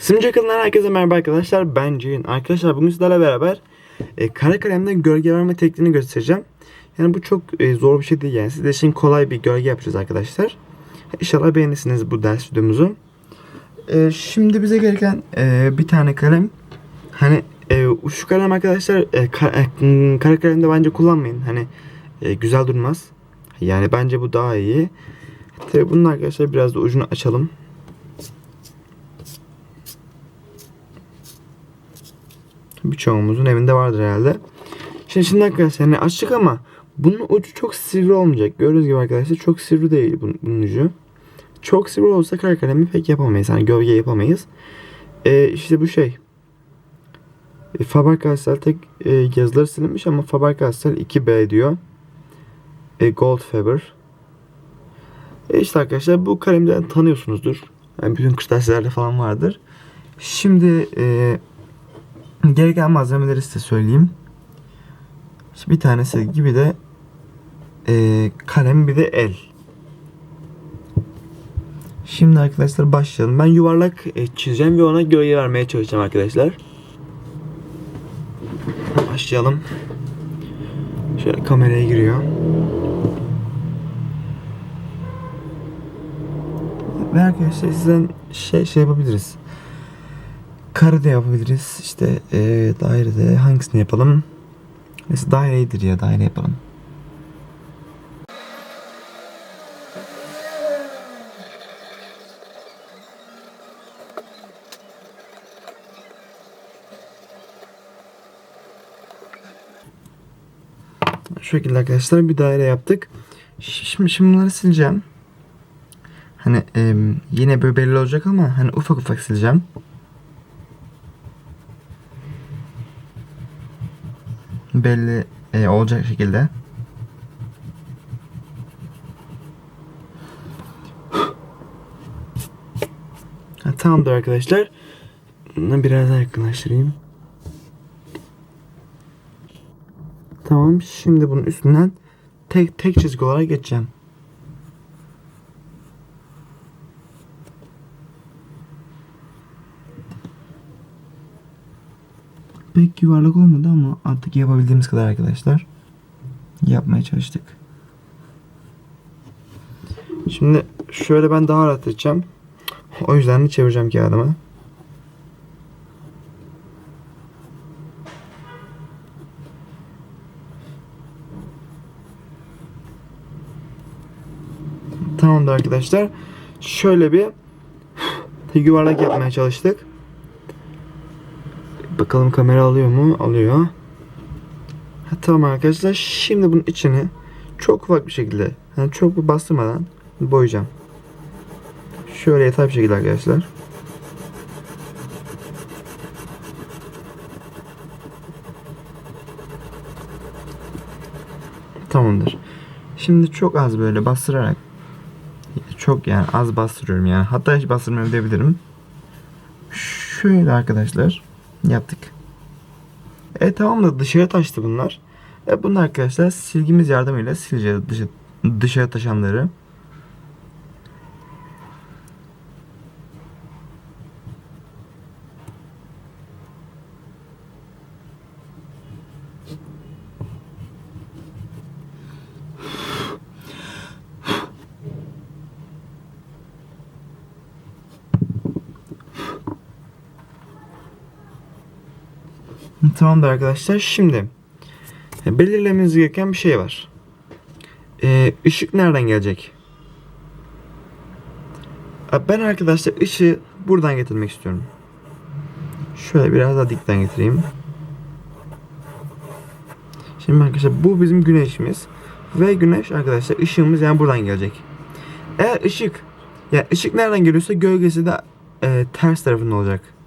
Simce kanalından herkese merhaba arkadaşlar. Ben Ceyhun. Arkadaşlar bugün sizlerle beraber e, kara kalemden gölge verme tekniğini göstereceğim. Yani bu çok e, zor bir şey değil yani. Sizler için kolay bir gölge yapacağız arkadaşlar. İnşallah beğenirsiniz bu ders videomuzu. E, şimdi bize gereken e, bir tane kalem. Hani e, şu kalem arkadaşlar e, ka- e, kara kalemde bence kullanmayın. Hani e, güzel durmaz. Yani bence bu daha iyi. Tabii bunun arkadaşlar biraz da ucunu açalım. Birçoğumuzun evinde vardır herhalde. Şimdi şimdi arkadaşlar hani açtık ama bunun ucu çok sivri olmayacak. Gördüğünüz gibi arkadaşlar çok sivri değil bunun, bunun ucu. Çok sivri olsa kara kalemi pek yapamayız. Hani gölge yapamayız. Ee, işte bu şey. E, Faber-Castell tek e, yazıları silinmiş ama Faber-Castell 2B diyor. E, Goldfaber. E işte arkadaşlar bu kalemden tanıyorsunuzdur. Yani bütün kış derslerde falan vardır. Şimdi e, gereken malzemeleri size söyleyeyim. Bir tanesi gibi de e, kalem bir de el. Şimdi arkadaşlar başlayalım. Ben yuvarlak e, çizeceğim ve ona gölge vermeye çalışacağım arkadaşlar. Başlayalım. Şöyle kameraya giriyor. Ve arkadaşlar sizden şey şey yapabiliriz. Kare de yapabiliriz. İşte e, dairede hangisini yapalım? Mesela daireyidir ya daire yapalım. Şu şekilde arkadaşlar bir daire yaptık. Şimdi, şimdi bunları sileceğim. Hani e, yine böyle belli olacak ama hani ufak ufak sileceğim. Belli e, olacak şekilde. Ha, tamamdır arkadaşlar. Biraz daha yakınlaştırayım. Tamam şimdi bunun üstünden tek tek çizgi olarak geçeceğim. Pek yuvarlak olmadı ama artık yapabildiğimiz kadar arkadaşlar yapmaya çalıştık. Şimdi şöyle ben daha rahat edeceğim. O yüzden de çevireceğim kağıdımı. Tamamdır arkadaşlar. Şöyle bir yuvarlak yapmaya çalıştık. Bakalım kamera alıyor mu? Alıyor. Ha, tamam arkadaşlar. Şimdi bunun içini çok ufak bir şekilde yani çok bastırmadan boyayacağım. Şöyle yatay bir şekilde arkadaşlar. Tamamdır. Şimdi çok az böyle bastırarak çok yani az bastırıyorum yani. Hatta hiç bastırmıyorum diyebilirim. Şöyle arkadaşlar yaptık. E tamam da dışarı taştı bunlar. E bunlar arkadaşlar silgimiz yardımıyla sileceğiz dışı, dışarı taşanları. Tamamdır arkadaşlar. Şimdi e, belirlememiz gereken bir şey var. Ee, ışık nereden gelecek? Ben arkadaşlar ışığı buradan getirmek istiyorum. Şöyle biraz daha dikten getireyim. Şimdi arkadaşlar bu bizim güneşimiz. Ve güneş arkadaşlar ışığımız yani buradan gelecek. Eğer ışık yani ışık nereden geliyorsa gölgesi de e, ters tarafında olacak.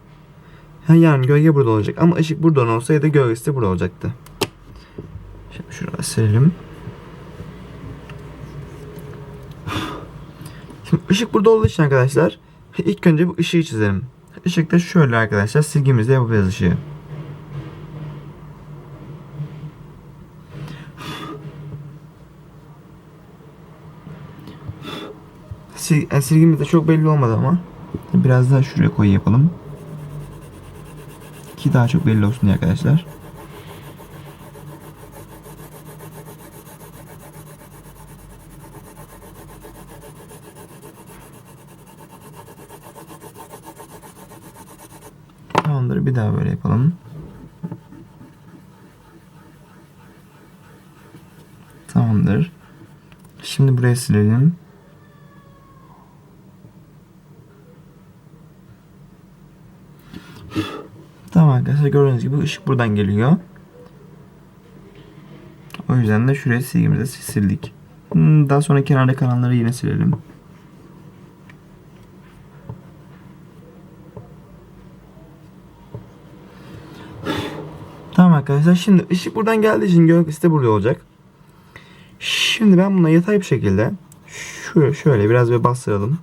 Ha, yani gölge burada olacak ama ışık buradan olsaydı gölgesi de burada olacaktı. Şimdi şurada silelim. Şimdi ışık burada olduğu için arkadaşlar ilk önce bu ışığı çizelim. Işık da şöyle arkadaşlar silgimizle yapacağız ışığı. Sil, yani silgimiz de çok belli olmadı ama biraz daha şuraya koy yapalım. Ki daha çok belli olsun diye arkadaşlar. Tamamdır. Bir daha böyle yapalım. Tamamdır. Şimdi buraya silelim. Tamam arkadaşlar gördüğünüz gibi ışık buradan geliyor. O yüzden de şuraya silgimizi sildik. Hmm, Daha sonra kenarda kalanları yine silelim. Tamam arkadaşlar şimdi ışık buradan geldiği için gölgesi de burada olacak. Şimdi ben buna yatay bir şekilde şöyle, şöyle biraz bir bastıralım.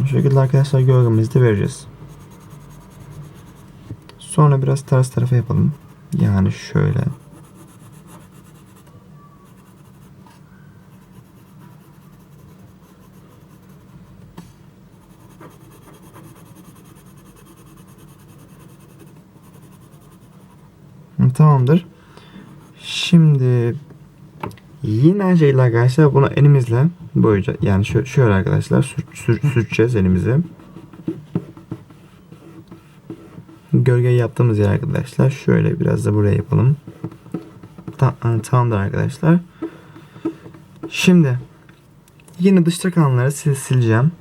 Bu şekilde arkadaşlar gölgemizi de vereceğiz. Sonra biraz ters tarafa yapalım. Yani şöyle. Tamamdır. Şimdi yine aynı şekilde arkadaşlar bunu elimizle boyayacağız. Yani şö- şöyle arkadaşlar sür, sür- sürteceğiz elimizi. Gölgeyi yaptığımız yer arkadaşlar. Şöyle biraz da buraya yapalım. Ta- tamamdır arkadaşlar. Şimdi yine dışta kalanları sil sileceğim.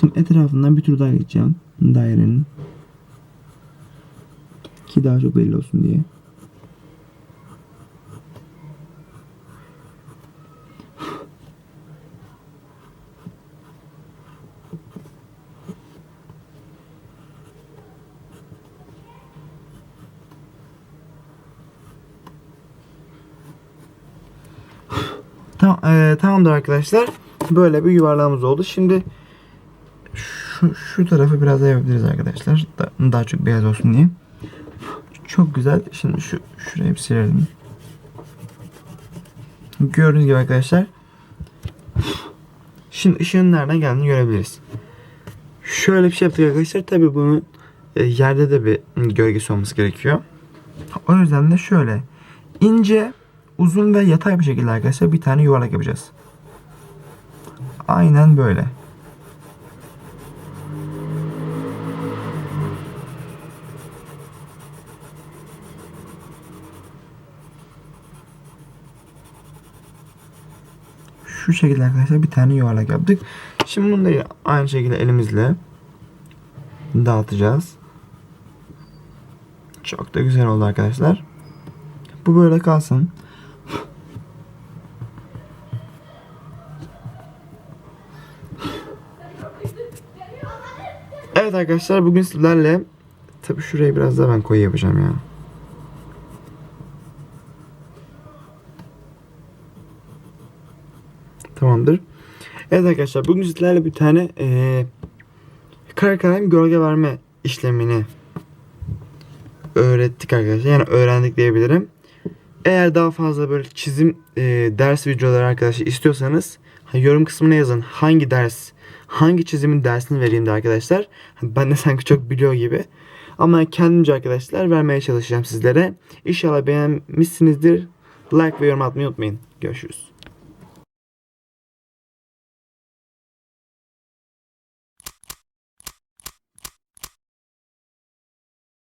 Şimdi etrafından bir tur daha geçeceğim dairenin. Ki daha çok belli olsun diye. Tamam, eee, tamamdır arkadaşlar. Böyle bir yuvarlağımız oldu. Şimdi şu, şu tarafı biraz daha yapabiliriz arkadaşlar. Da- daha çok beyaz olsun diye. Çok güzel. Şimdi şu şurayı bir silelim. Gördüğünüz gibi arkadaşlar. Şimdi ışığın nereden geldiğini görebiliriz. Şöyle bir şey yaptık arkadaşlar. Tabi bunun e, yerde de bir gölgesi olması gerekiyor. O yüzden de şöyle ince, uzun ve yatay bir şekilde arkadaşlar bir tane yuvarlak yapacağız. Aynen böyle. Şu şekilde arkadaşlar bir tane yuvarlak yaptık. Şimdi bunu da aynı şekilde elimizle dağıtacağız. Çok da güzel oldu arkadaşlar. Bu böyle kalsın. Evet arkadaşlar bugün sizlerle tabi şuraya biraz daha ben koyu yapacağım ya. Tamamdır. Evet arkadaşlar bugün sizlerle bir tane eee kara kalem gölge verme işlemini öğrettik arkadaşlar. Yani öğrendik diyebilirim. Eğer daha fazla böyle çizim eee, ders videoları arkadaşlar istiyorsanız yorum kısmına yazın hangi ders hangi çizimin dersini vereyim de arkadaşlar. Ben de sanki çok biliyor gibi. Ama kendimce arkadaşlar vermeye çalışacağım sizlere. İnşallah beğenmişsinizdir. Like ve yorum atmayı unutmayın. Görüşürüz.